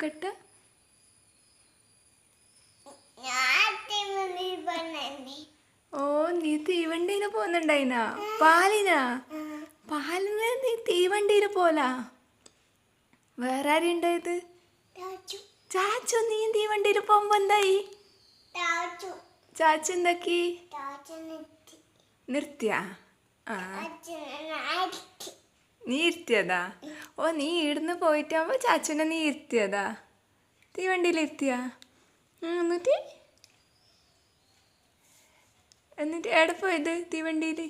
കേട്ടോ. പെണ്ണേ ഓ നീ തീവണ്ടിയിൽ പോന്നുണ്ടായിന? പാലിനാ? പാലിന് നീ തീവണ്ടിയിൽ പോലാ? വേറെ ആരുണ്ടായത് ചാച്ചു നീ തീവണ്ടിയിൽ പോകുമ്പോ എന്തായി? ചാച്ചു എന്താക്കി? നിർത്തിയ? ആ. നീ ഇരുത്തിയതാ ഓ നീ ഇവിടുന്ന് പോയിട്ടാകുമ്പോ ചാച്ചനെ നീ ഇരുത്തിയതാ തീവണ്ടിയിൽ ഇരുത്തിയാ? ഉം, എന്നിട്ട്? എന്നിട്ട് എവിടെ പോയത് തീവണ്ടിയിൽ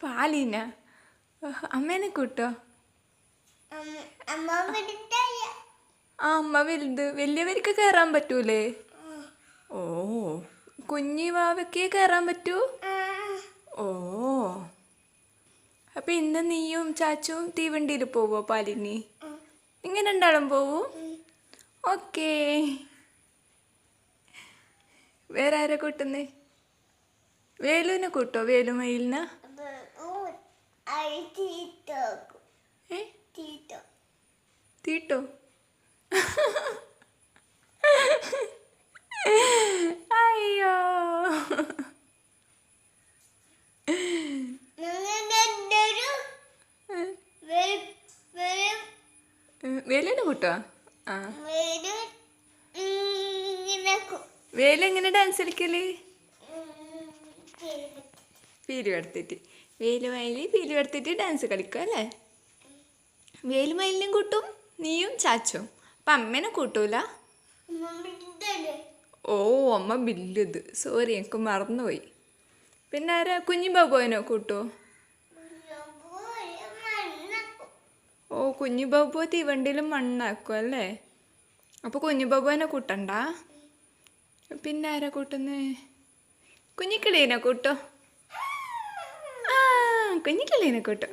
പാലിന. അമ്മേനെ കൂട്ടോ? അമ്മ ആ അമ്മ വലുത്. വലിയവർക്ക് കയറാൻ പറ്റൂലേ? ഓ കുഞ്ഞി വാവയ്ക്കേ കയറാൻ പറ്റൂ? ഓ. അപ്പൊ ഇന്ന് നീയും ചാച്ചും തീവണ്ടിയിൽ പോവോ പാലിനി? ഇങ്ങനെ രണ്ടാളും പോവൂ? ഓക്കേ. വേറെ ആരെ കൂട്ടുന്നേ? വേലുവിനെ കൂട്ടോ? വേലു മയിലിന്? തീട്ടോ അയ്യോ. വേലുവിനെ കൂട്ടോ? ആ. വീട് എങ്ങനെ ഡാൻസ് കളിക്കൽ? പീലുവെടുത്തിട്ട് വേലുമയിൽ പീലുവെടുത്തിട്ട് ഡാൻസ് കളിക്കും അല്ലേ? വേലുമയിലിനും കൂട്ടും നീയും ചാച്ചും. അപ്പം അമ്മേനെ കൂട്ടൂല? ഓ അമ്മ ബില്ലുത്. സോറി എനിക്ക് മറന്നുപോയി. പിന്നെ ആരാ? കുഞ്ഞിബാബുവിനോ ബാബുവിനോ കൂട്ടോ? ഓ കുഞ്ഞിബാബു തീവണ്ടിയിൽ മണ്ണാക്കും അല്ലേ? അപ്പോൾ കുഞ്ഞിബാബുവിനെ കൂട്ടണ്ട? പിന്നെ ആരാ കൂട്ടുന്നേ? കുഞ്ഞിക്കിളീനെ കൂട്ടോ? ആ കുഞ്ഞിക്കിളീനെ കൂട്ടോ.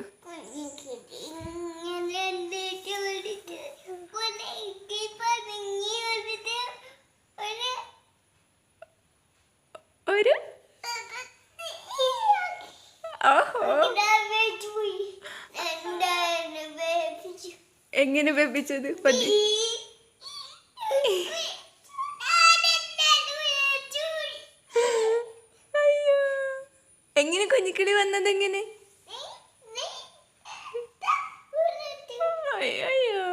എങ്ങനെ വെപ്പിച്ചത്? പതി. അയ്യോ. എങ്ങനെ കുഞ്ഞിക്കിളി വന്നത് എങ്ങനെ? അയ്യോ, അയ്യോ.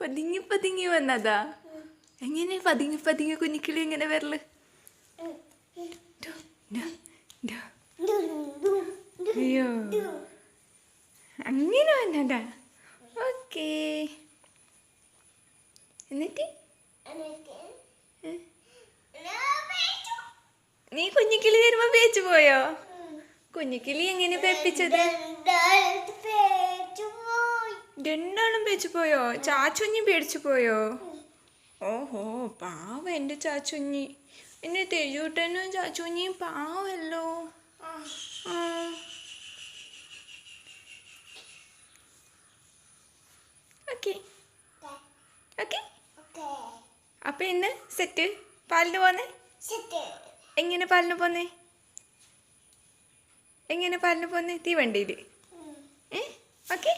പതുങ്ങി പതുങ്ങി വന്നതാ. എങ്ങനെ പതിങ്ങി പതിങ്ങി കുഞ്ഞിക്കിളി എങ്ങനെ വരൽ? ഡു, ഡു, ഡു. അയ്യോ. അങ്ങനെ വന്നതാ. ഓക്കേ. എന്നിട്ട്? നീ കുഞ്ഞിക്കിളി വരുമ്പോ പേച്ചു പോയോ? കുഞ്ഞിക്കിളി എങ്ങനെ പേപ്പിച്ചത്? രണ്ടാളും പേച്ചു പോയോ? ചാച്ചുഞ്ഞി പേടിച്ചു പോയോ? ഓഹോ പാവ എന്റെ ചാച്ചുഞ്ഞി. എന്റെ തെരുവൂട്ടനും ചാച്ചുഞ്ഞിയും പാവല്ലോ. ആ. ഓക്കെ ഓക്കെ അപ്പൊ ഇന്ന് സെറ്റ് പാലിന് പോന്നേ? എങ്ങനെ പാലിന് പോന്നേ? എങ്ങനെ പാലിന് പോന്നേ? തീവണ്ടിയിൽ ഏ? ഓക്കെ?